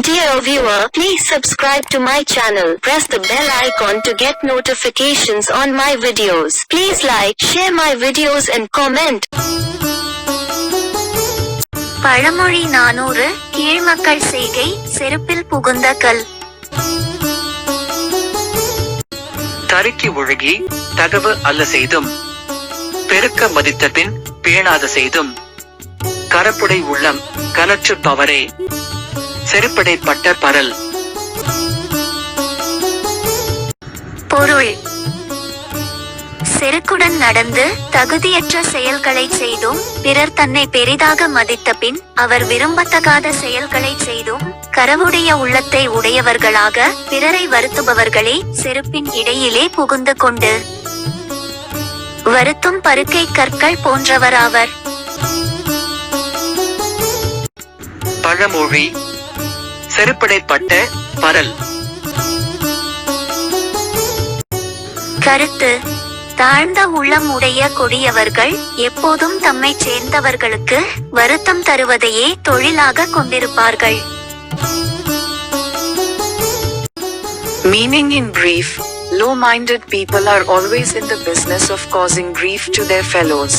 Dear viewer, please subscribe to my channel. Press the bell icon to get notifications on my videos. Please like, share my videos and comment. பழமொழி நானூறு கீழ்மக்கள் செய்கை செருப்பில் புகுந்த கல் தருக்கி ஒழுகி தகவு அல்ல செய்தும் பெருக்க மதித்த பின் பேணாத செய்தும் கரப்புடை உள்ளம் கனற்று பவரே செருப்படை பட்ட பரல். பொருள். செருக்குடன் நடந்து தகுதியற்ற செயல்களை செய்தும் பிறர் தன்னை பெரிதாக மதித்த பின் அவர் விரும்பத்தகாத செயல்களை செய்தும் கரவுடைய உள்ளத்தை உடையவர்களாக பிறரை வருத்துபவர்களே செருப்பின் இடையிலே புகுந்து கொண்டு. வருத்தும் பருக்கை கற்கள் போன்றவராவர் பழமொழி செருப்படை பட்ட பரல் கருத்து தாழ்ந்த உள்ளம் உடைய கொடியவர்கள் எப்போதும் தம்மைச் சேர்ந்தவர்களுக்கு வருத்தம் தருவதையே தொழிலாக கொண்டிருப்பார்கள் Meaning in brief, low minded people are always in the business of causing grief to their fellows.